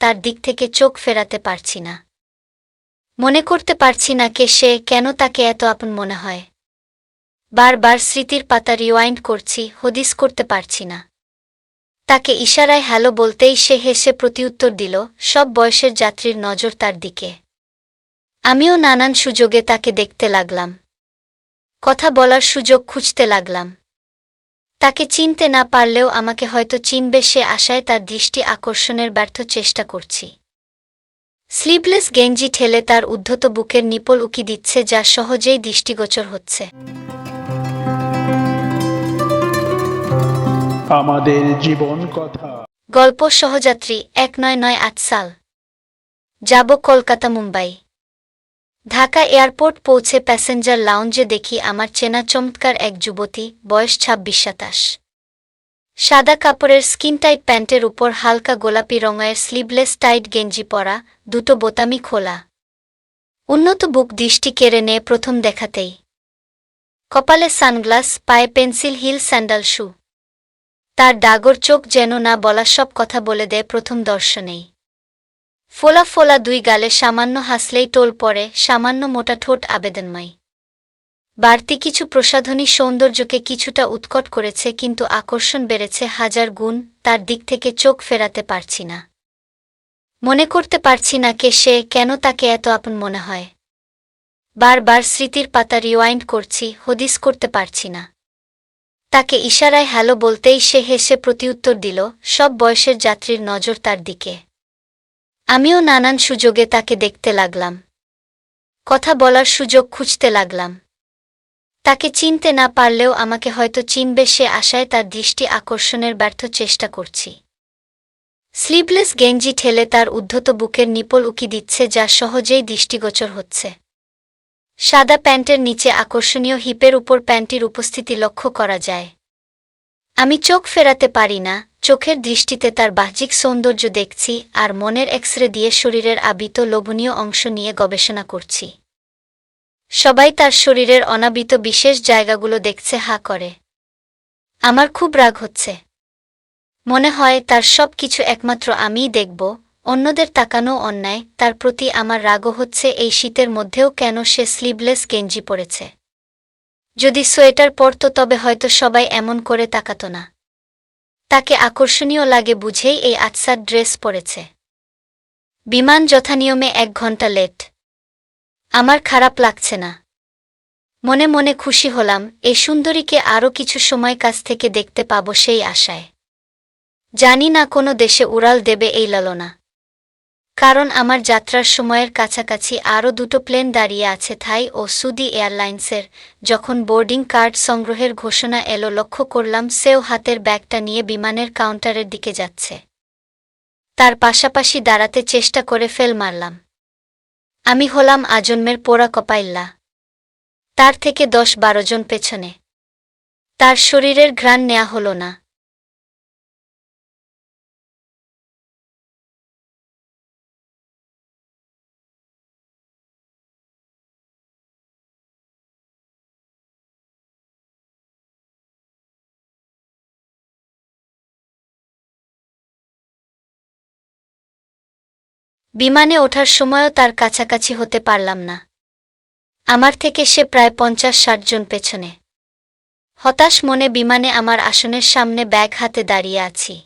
তার দিক থেকে চোখ ফেরাতে পারছি না। মনে করতে পারছি না কে সে, কেন তাকে এত আপন মনে হয়। বারবার স্মৃতির পাতা রিওয়াইন্ড করছি, হদিস করতে পারছি না। তাকে ইশারায় হ্যালো বলতেই সে হেসে প্রতিউত্তর দিল, সব বয়সের যাত্রীর নজর তার দিকে। আমিও নানান সুযোগে তাকে দেখতে লাগলাম। কথা বলার সুযোগ খুঁজতে লাগলাম। তাকে চিনতে না পারলেও আমাকে হয়তো চিনবে সে আশায় তার দৃষ্টি আকর্ষণের ব্যর্থ চেষ্টা করছি। স্লিভলেস গেঞ্জি ঠেলে তার উদ্ধত বুকের নিপল উকি দিচ্ছে যা সহজেই দৃষ্টিগোচর হচ্ছে। আমাদের জীবন কথা। গল্প সহযাত্রী এক নয় নয় আট সাল। যাব কলকাতা মুম্বাই। ঢাকা এয়ারপোর্ট পৌঁছে প্যাসেঞ্জার লাউঞ্জে দেখি আমার চেনা চমৎকার এক যুবতী, বয়স ছাব্বিশ সাতাশ। সাদা কাপড়ের স্কিন টাইট প্যান্টের উপর হালকা গোলাপি রঙের স্লিভলেস টাইট গেঞ্জি পরা, দুটো বোতামি খোলা। উন্নত বুক দৃষ্টি কেড়ে নেয় প্রথম দেখাতেই। কপালে সানগ্লাস, পায়ে পেন্সিল হিল স্যান্ডাল শু। তার ডাগর চোখ যেন না বলা সব কথা বলে দেয় প্রথম দর্শনেই। ফোলা ফোলা দুই গালে সামান্য হাসলেই টোল পড়ে, সামান্য মোটা ঠোঁট আবেদনময় বাড়তি কিছু প্রসাধনী সৌন্দর্যকে কিছুটা উৎকট করেছে, কিন্তু আকর্ষণ বেড়েছে হাজার গুণ, তার দিক থেকে চোখ ফেরাতে পারছি না। মনে করতে পারছি না কে সে, কেন তাকে এত আপন মনে হয়। বারবার স্মৃতির পাতা রিওয়াইন্ড করছি, হদিস করতে পারছি না। তাকে ইশারায় হ্যালো বলতেই সে হেসে প্রতিউত্তর দিল, সব বয়সের যাত্রীর নজর তার দিকে। আমিও নানান সুযোগে তাকে দেখতে লাগলাম। কথা বলার সুযোগ খুঁজতে লাগলাম। তাকে চিনতে না পারলেও আমাকে হয়তো চিনবে সে আশায় তার দৃষ্টি আকর্ষণের ব্যর্থ চেষ্টা করছি। স্লিভলেস গেঞ্জি ঠেলে তার উদ্ধত বুকের নিপল উকি দিচ্ছে যা সহজেই দৃষ্টিগোচর হচ্ছে। সাদা প্যান্টের নিচে আকর্ষণীয় হিপের উপর প্যান্টির উপস্থিতি লক্ষ্য করা যায়। আমি চোখ ফেরাতে পারি না, চোখের দৃষ্টিতে তার বাহ্যিক সৌন্দর্য দেখছি আর মনের এক্সরে দিয়ে শরীরের আবিত লোভনীয় অংশ নিয়ে গবেষণা করছি। সবাই তার শরীরের অনাবিত বিশেষ জায়গাগুলো দেখছে হা করে। আমার খুব রাগ হচ্ছে। মনে হয় তার সব কিছু একমাত্র আমিই দেখব, অন্যদের তাকানো অন্যায়, তার প্রতি আমার রাগও হচ্ছে এই শীতের মধ্যেও কেন সে স্লিভলেস গেঞ্জি পরেছে। যদি সোয়েটার পরত তবে হয়তো সবাই এমন করে তাকাত না। তাকে আকর্ষণীয় লাগে বুঝেই এই আটসার ড্রেস পরেছে। বিমান যথানিয়মে এক ঘণ্টা লেট। আমার খারাপ লাগছে না। মনে মনে খুশি হলাম এই সুন্দরীকে আরও কিছু সময় কাছ থেকে দেখতে পাব সেই আশায়। জানি না কোনো দেশে উড়াল দেবে এই ললনা। কারণ আমার যাত্রার সময়ের কাছাকাছি আরও দুটো প্লেন দাঁড়িয়ে আছে থাই ও সুদি এয়ারলাইন্সের। যখন বোর্ডিং কার্ড সংগ্রহের ঘোষণা এলো, লক্ষ্য করলাম সেও হাতের ব্যাগটা নিয়ে বিমানের কাউন্টারের দিকে যাচ্ছে। তার পাশাপাশি দাঁড়াতে চেষ্টা করে ফেল মারলাম। আমি হলাম আজন্মের পোড়া কপাইল্লা। তার থেকে দশ বারো জন পেছনে। তার শরীরের ঘ্রাণ নেয়া হল না। বিমানে ওঠার সময়ও তার কাছাকাছি হতে পারলাম না। আমার থেকে সে প্রায় পঞ্চাশ ষাট জন পেছনে। হতাশ মনে বিমানে আমার আসনের সামনে ব্যাগ হাতে দাঁড়িয়ে আছি।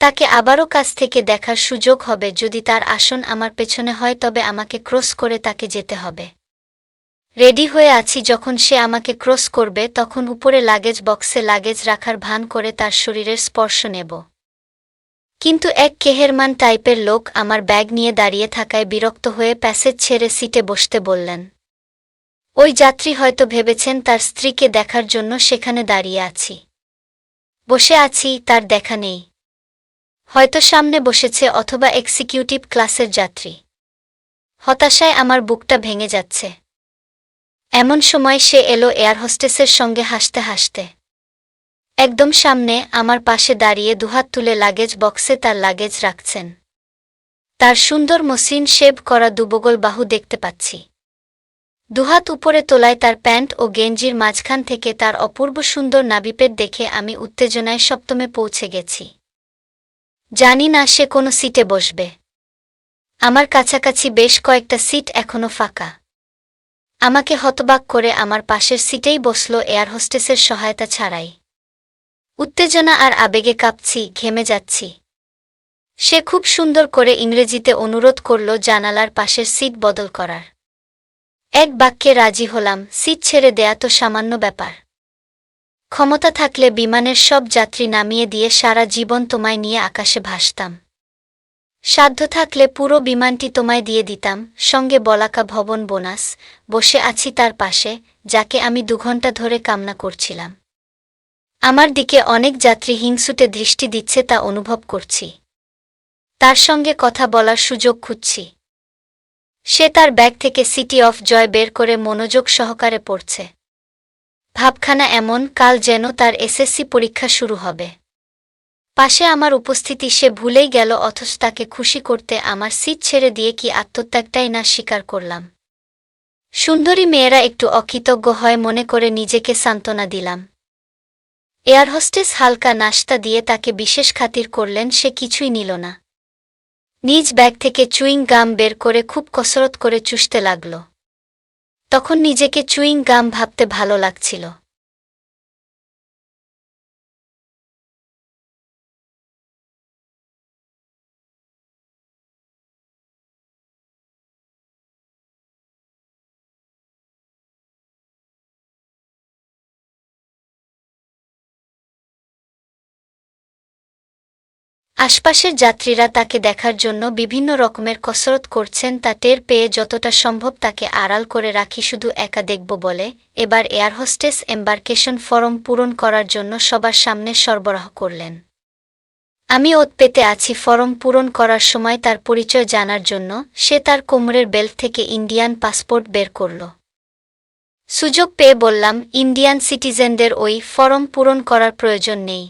তাকে আবারও কাছ থেকে দেখার সুযোগ হবে যদি তার আসন আমার পেছনে হয় তবে আমাকে ক্রস করে তাকে যেতে হবে। রেডি হয়ে আছি যখন সে আমাকে ক্রস করবে তখন উপরে লাগেজ বক্সে লাগেজ রাখার ভান করে তার শরীরের স্পর্শ নেব। কিন্তু এক কেহেরমান টাইপের লোক আমার ব্যাগ নিয়ে দাঁড়িয়ে থাকায় বিরক্ত হয়ে প্যাসেজ ছেড়ে সিটে বসতে বললেন, ওই যাত্রী হয়তো ভেবেছেন তার স্ত্রীকে দেখার জন্য সেখানে দাঁড়িয়ে আছি। বসে আছি, তার দেখা নেই। হয়তো সামনে বসেছে অথবা এক্সিকিউটিভ ক্লাসের যাত্রী। হতাশায় আমার বুকটা ভেঙে যাচ্ছে। এমন সময় সে এলো এয়ার হোস্টেসের সঙ্গে হাসতে হাসতে। একদম সামনে আমার পাশে দাঁড়িয়ে দুহাত তুলে লাগেজ বক্সে তার লাগেজ রাখছেন। তার সুন্দর মসৃণ শেভ করা দুবগল বাহু দেখতে পাচ্ছি। দুহাত উপরে তোলায় তার প্যান্ট ও গেঞ্জির মাঝখান থেকে তার অপূর্ব সুন্দর নাবিপেট দেখে আমি উত্তেজনায় সপ্তমে পৌঁছে গেছি। জানি না সে কোনো সিটে বসবে। আমার কাছাকাছি বেশ কয়েকটা সিট এখনও ফাঁকা। আমাকে হতবাক করে আমার পাশের সিটেই বসল এয়ার হোস্টেসের সহায়তা ছাড়াই। উত্তেজনা আর আবেগে কাঁপছি, ঘেমে যাচ্ছি। সে খুব সুন্দর করে ইংরেজিতে অনুরোধ করল জানালার পাশের সিট বদল করার। এক বাক্যে রাজি হলাম, সিট ছেড়ে দেয়া তো সামান্য ব্যাপার। ক্ষমতা থাকলে বিমানের সব যাত্রী নামিয়ে দিয়ে সারা জীবন তোমায় নিয়ে আকাশে ভাসতাম। সাধ্য থাকলে পুরো বিমানটি তোমায় দিয়ে দিতাম, সঙ্গে বলাকা ভবন বোনাস, বসে আছি তার পাশে, যাকে আমি দুঘণ্টা ধরে কামনা করছিলাম। আমার দিকে অনেক যাত্রী হিংসুটে দৃষ্টি দিচ্ছে তা অনুভব করছি। তার সঙ্গে কথা বলার সুযোগ খুঁজছি। সে তার ব্যাগ থেকে সিটি অফ জয় বের করে মনোযোগ সহকারে পড়ছে। ভাবখানা এমন, কাল যেন তার এসএসসি পরীক্ষা শুরু হবে। পাশে আমার উপস্থিতি, সে ভুলেই গেল, অথচ তাকে খুশি করতে আমার সিট ছেড়ে দিয়ে কি আত্মত্যাগটাই না স্বীকার করলাম। সুন্দরী মেয়েরা একটু অকৃতজ্ঞ হয়, মনে করে নিজেকে সান্ত্বনা দিলাম। এয়ার হোস্টেস হালকা নাস্তা দিয়ে তাকে বিশেষ খাতির করলেন, সে কিছুই নিল না। নিজ ব্যাগ থেকে চুইং গাম বের করে খুব কসরত করে চুষতে লাগল। তখন নিজেকে চুইং গাম ভাবতে ভালো লাগছিল। আশপাশের যাত্রীরা তাকে দেখার জন্য বিভিন্ন রকমের কসরত করছেন তা টের পেয়ে যতটা সম্ভব তাকে আড়াল করে রাখি শুধু একা দেখব বলে। এবার এয়ার হোস্টেস এম্বার্কেশন ফরম পূরণ করার জন্য সবার সামনে সরবরাহ করলেন। আমি ওত পেতে আছি ফরম পূরণ করার সময় তার পরিচয় জানার জন্য। সে তার কোমরের বেল্ট থেকে ইন্ডিয়ান পাসপোর্ট বের করল। সুযোগ পেয়ে বললাম, ইন্ডিয়ান সিটিজেনদের ওই ফরম পূরণ করার প্রয়োজন নেই।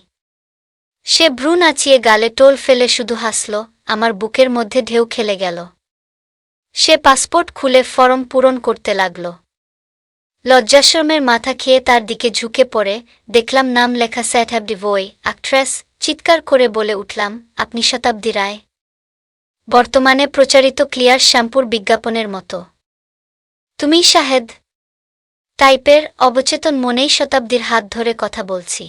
সে ভ্রু নাচিয়ে গালে টোল ফেলে শুধু হাসল, আমার বুকের মধ্যে ঢেউ খেলে গেল। সে পাসপোর্ট খুলে ফরম পূরণ করতে লাগল। লজ্জাশ্রমের মাথা খেয়ে তার দিকে ঝুঁকে পড়ে, দেখলাম নাম লেখা স্যাট হ্যাভ ডি বই আক্ট্রেস চিৎকার করে বলে উঠলাম, আপনি শতাব্দী রায়? বর্তমানে প্রচারিত ক্লিয়ার শ্যাম্পুর বিজ্ঞাপনের মতো। তুমি শাহেদ? টাইপের অবচেতন মনেই শতাব্দীর হাত ধরে কথা বলছি।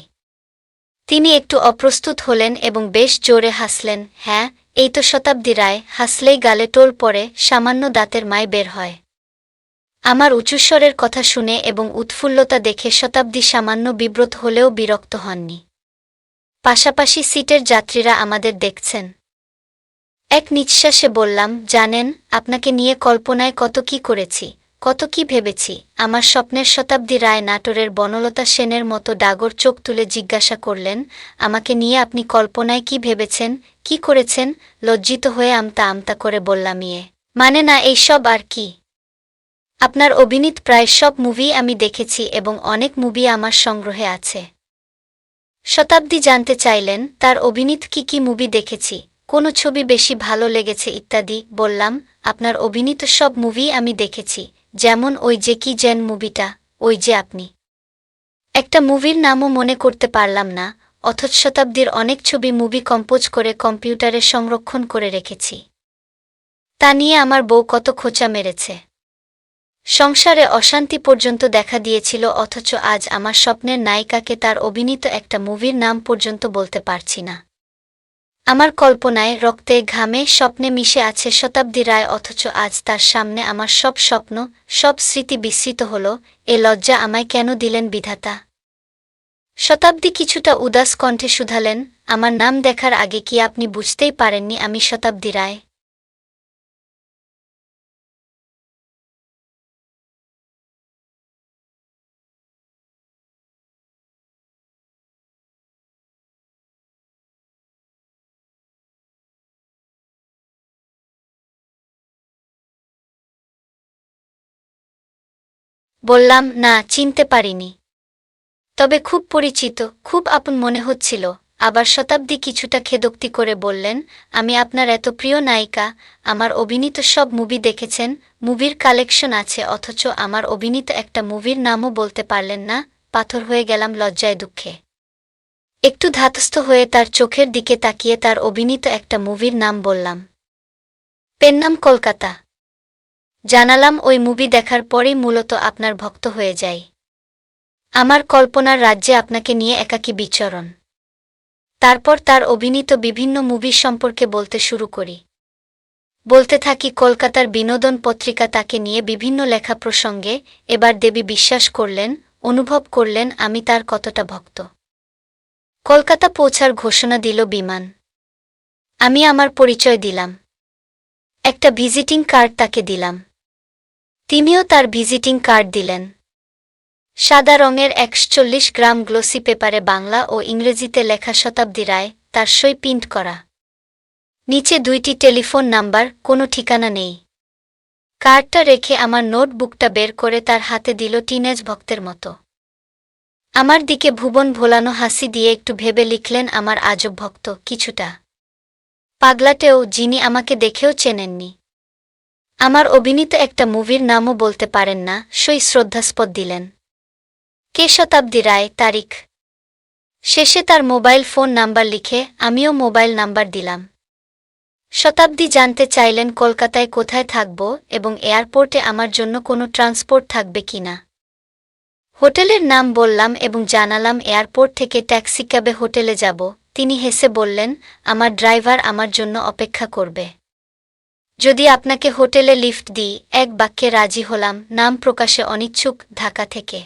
তিনি একটু অপ্রস্তুত হলেন এবং বেশ জোরে হাসলেন হ্যাঁ এই তো শতাব্দী রায়, হাসলেই গালে টোল পড়ে, সামান্য দাঁতের মায় বের হয়। আমার উচ্চস্বরের কথা শুনে এবং উৎফুল্লতা দেখে শতাব্দী সামান্য বিব্রত হলেও বিরক্ত হননি। পাশাপাশি সিটের যাত্রীরা আমাদের দেখছেন। এক নিঃশ্বাসে বললাম, জানেন, আপনাকে নিয়ে কল্পনায় কত কি করেছি। কত কি ভেবেছি, আমার স্বপ্নের শতাব্দী রায় নাটোরের বনলতা সেনের মতো ডাগর চোখ তুলে জিজ্ঞাসা করলেন, আমাকে নিয়ে আপনি কল্পনায় কি ভেবেছেন, কি করেছেন, লজ্জিত হয়ে আমতা আমতা করে বললাম ইয়ে। মানে না এইসব আর কি? আপনার অভিনীত প্রায় সব মুভি আমি দেখেছি এবং অনেক মুভি আমার সংগ্রহে আছে। শতাব্দী জানতে চাইলেন, তার অভিনীত কি কি মুভি দেখেছি, কোনো ছবি বেশি ভালো লেগেছে ইত্যাদি, বললাম, আপনার অভিনীত সব মুভি আমি দেখেছি যেমন ওই যে কি জেন মুভিটা, ওই যে আপনি। একটা মুভির নামও মনে করতে পারলাম না, অথচ শতাব্দীর অনেক ছবি মুভি কম্পোজ করে কম্পিউটারে সংরক্ষণ করে রেখেছি। তা নিয়ে আমার বউ কত খোঁচা মেরেছে। সংসারে অশান্তি পর্যন্ত দেখা দিয়েছিল, অথচ আজ আমার স্বপ্নের নায়িকাকে তার অভিনীত একটা মুভির নাম পর্যন্ত বলতে পারছি না। আমার কল্পনায় রক্তে, ঘামে স্বপ্নে মিশে আছে শতাব্দী রায়, অথচ আজ তার সামনে আমার সব স্বপ্ন, সব স্মৃতি বিস্মৃত হল, এ লজ্জা আমায় কেন দিলেন বিধাতা? শতাব্দী কিছুটা উদাস কণ্ঠে শুধালেন, আমার নাম দেখার আগে কি আপনি বুঝতেই পারেননি আমি শতাব্দী রায়। বললাম, না, চিনতে পারিনি। তবে খুব পরিচিত, খুব আপন মনে হচ্ছিল। আবার শতাব্দী কিছুটা খেদোক্তি করে বললেন, আমি আপনার এত প্রিয় নায়িকা, আমার অভিনীত সব মুভি দেখেছেন, মুভির কালেকশন আছে, অথচ আমার অভিনীত একটা মুভির নামও বলতে পারলেন না, পাথর হয়ে গেলাম লজ্জায় দুঃখে। একটু ধাতস্থ হয়ে তার চোখের দিকে তাকিয়ে তার অভিনীত একটা মুভির নাম বললাম। পেন নাম কলকাতা। জানালাম ওই মুভি দেখার পরেই মূলত আপনার ভক্ত হয়ে যাই। আমার কল্পনার রাজ্যে আপনাকে নিয়ে একাকী বিচরণ। তারপর তার অভিনীত বিভিন্ন মুভি সম্পর্কে বলতে শুরু করি। বলতে থাকি কলকাতার বিনোদন পত্রিকা তাকে নিয়ে বিভিন্ন লেখা প্রসঙ্গে এবার দেবী বিশ্বাস করলেন, অনুভব করলেন আমি তার কতটা ভক্ত। কলকাতা পৌঁছার ঘোষণা দিল বিমান। আমি আমার পরিচয় দিলাম। একটা ভিজিটিং কার্ড তাকে দিলাম। তিনিও তার ভিজিটিং কার্ড দিলেন। সাদা রঙের একচল্লিশ গ্রাম গ্লোসি পেপারে বাংলা ও ইংরেজিতে লেখা শতাব্দী রায় তার সই প্রিন্ট করা। নিচে দুইটি টেলিফোন নাম্বার, কোনো ঠিকানা নেই। কার্ডটা রেখে আমার নোটবুকটা বের করে তার হাতে দিল টিনেজ ভক্তের মতো। আমার দিকে ভুবন ভোলানো হাসি দিয়ে একটু ভেবে লিখলেন আমার আজব ভক্ত, কিছুটা। পাগলাটেও যিনি আমাকে দেখেও চেনেননি। আমার অভিনীত একটা মুভির নামও বলতে পারেন না, সই শ্রদ্ধাস্পদ দিলেন। কে শতাব্দী রায়, তারিখ? শেষে তার মোবাইল ফোন নাম্বার লিখে আমিও মোবাইল নাম্বার দিলাম। শতাব্দী জানতে চাইলেন কলকাতায় কোথায় থাকব এবং এয়ারপোর্টে আমার জন্য কোনো ট্রান্সপোর্ট থাকবে কিনা হোটেলের নাম বললাম এবং জানালাম এয়ারপোর্ট থেকে ট্যাক্সি ক্যাবে হোটেলে যাব। তিনি হেসে বললেন, আমার ড্রাইভার আমার জন্য অপেক্ষা করবে। যদি আপনাকে হোটেলে লিফট দিই এক বাক্যে রাজি হলাম নাম প্রকাশে অনিচ্ছুক ঢাকা থেকে।